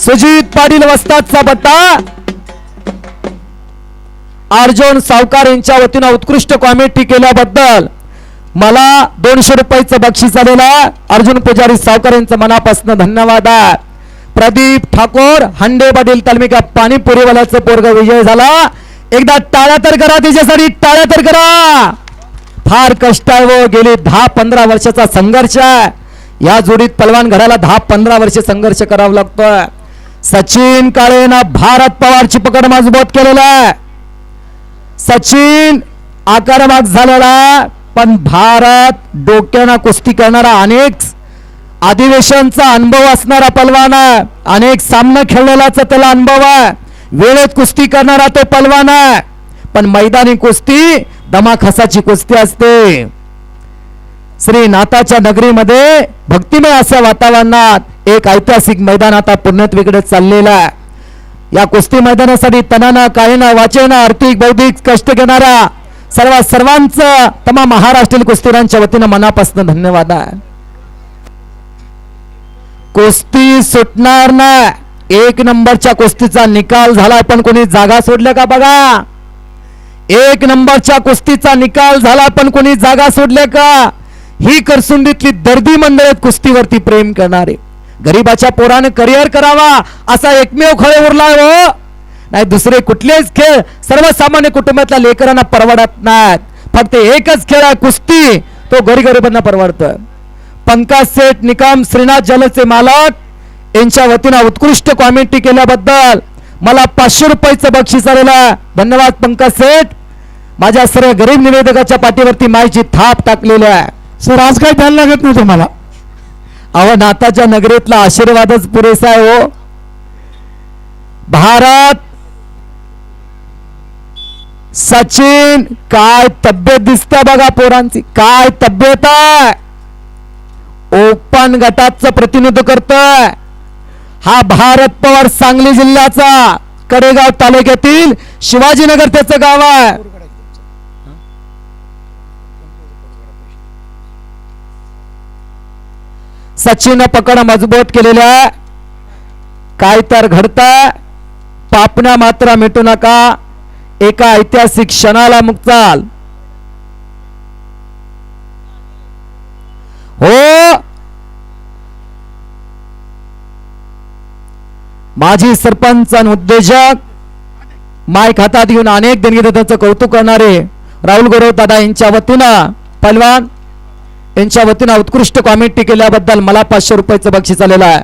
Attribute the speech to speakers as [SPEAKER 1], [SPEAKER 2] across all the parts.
[SPEAKER 1] सुजित पाटील वस्तादचा पत्ता अर्जुन सावकार यांच्या वतीनं उत्कृष्ट कॉमेंट्री केल्याबद्दल मला दोनशे रुपयाचं बक्षीस आलेलं अर्जुन पुजारी सावकार यांचं मनापासून धन्यवाद आहे. प्रदीप ठाकोर हंडे पाटील तालमिका पाणीपुरीवाल्याचं पोरग विजय झाला. एकदा टाळ्या तर करा तिच्यासाठी टाळ्या तर करा. फार कष्ट आहे व गेली दहा पंधरा वर्षाचा संघर्ष आहे. या जोडीत पलवान घराला दहा पंधरा वर्ष संघर्ष करावा लागतोय. सचिन काळेनं भारत पवारची पकड मजबूत केलेला आहे. सचिन आकारमाग झालेला पण भारत डोक्यानं कुस्ती करणारा अनेक अधिवेशनचा अनुभव असणारा पलवान आहे. अनेक सामना खेळलेलाचा त्याला अनुभव आहे. वेळेत कुस्ती करणारा तो पलवान आहे. पण मैदानी कुस्ती दमाखसाची कुस्ती असते. श्रीनाथाच्या नगरीमध्ये भक्तिमय अशा वातावरणात एक ऐतिहासिक मैदान आता पुण्यत्वीकडे चाललेलं आहे. या कुस्ती मैदानासाठी तनानं कायनं वाचेना आर्थिक बौद्धिक कष्ट घेणाऱ्या सर्व सर्वांचं तमाम महाराष्ट्रीय कुस्तीरांच्या वतीनं मनापासून धन्यवाद आहे. कुस्ती सुटणार नाही. एक नंबरच्या कुस्तीचा निकाल झाला पण कोणी जागा सोडल्या का बघा? एक नंबरच्या कुस्तीचा निकाल झाला पण कोणी जागा सोडल्या का? ही करसुंडीतली दर्दी मंडळ कुस्तीवरती प्रेम करणारे. गरीबाच्या पोराने करिअर करावा असा एकमेव खळे उरलाय हो. नाही दुसरे कुठलेच खेळ सर्वसामान्य कुटुंबातल्या लेकरांना परवडत नाहीत. फक्त एकच खेळ आहे कुस्ती. तो गरीगरिबांना परवडतोय. पंकज सेठ निकम श्रीनाथ जलचे मालक यांच्या वतीनं उत्कृष्ट कॉमेंट्री केल्याबद्दल मला पाचशे रुपयाचं बक्षीस आलेलं आहे. धन्यवाद पंकज सेठ. माझ्या सर्व गरीब निवेदकाच्या पाठीवरती माझी थाप टाकलेली आहे.
[SPEAKER 2] सर आज काय द्यायला लागत नाही तुम्हाला?
[SPEAKER 1] अहो नाताच्या नगरीतला आशीर्वादच पुरेसा आहे हो. भारत सचिन काय तब्येत दिसते बघा पोरांची काय तब्येत आहे? ओपन गटाचं प्रतिनिधित्व करतोय. हा भारत पवार सांगली जिल्ह्याचा कडेगाव तालुक्यातील शिवाजीनगर त्याचं गाव आहे. सचिन पकड मजबूत केलेल्या काय तर घडतं. पापण्या मात्र मिटू नका. एका ऐतिहासिक क्षणाला मुक्ताल. हो. माजी सरपंच आणि उद्योजक माईक हातात घेऊन अनेक देणगीदारांचं कौतुक करणारे राहुल गौरव दादा यांच्या वतीनं पलवान यांच्या वतीनं उत्कृष्ट कॉमेंट्री केल्याबद्दल मला पाचशे रुपयाचं बक्षीस आलेलं आहे.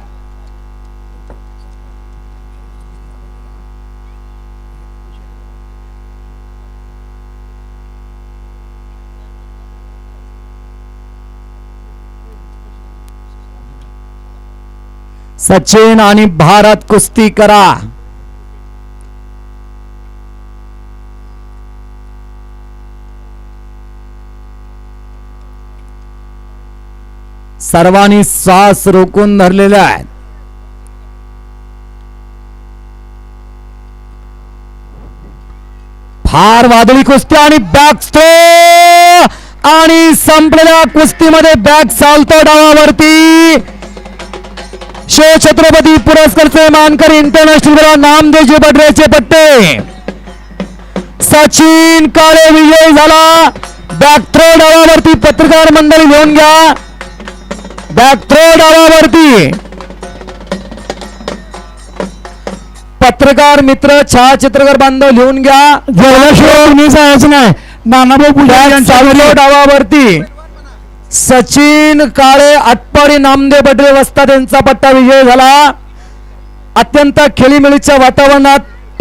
[SPEAKER 1] सचिन आणि भारत कुस्ती करा. सर्वांनी श्वास रोखून धरलेल्या आहेत. फार वादळी कुस्ती आणि बॅक स्ट्रो आणि संपलेल्या कुस्तीमध्ये बॅक चालतो डावावरती. शिव छत्रपती पुरस्कारचे मानकर इंटरनॅशनल नामदेवजी बडरेचे पट्टे. सचिन काळे विजय झाला. बॅक थ्रो डावावरती पत्रकार मंडळी घेऊन घ्या. बॅक थ्रो डावावरती. पत्रकार मित्र छायाचित्रकार बांधव लिहून घ्या.
[SPEAKER 2] जेवल्याशिवाय तुम्ही जायचं नाही. नानाभाऊ
[SPEAKER 1] डावावरती. सचिन काळे आटपाडी नामदेव बडरे वस्ताद यांचा पट्टा विजय झाला. अत्यंत खेळीमेळीच्या वातावरणात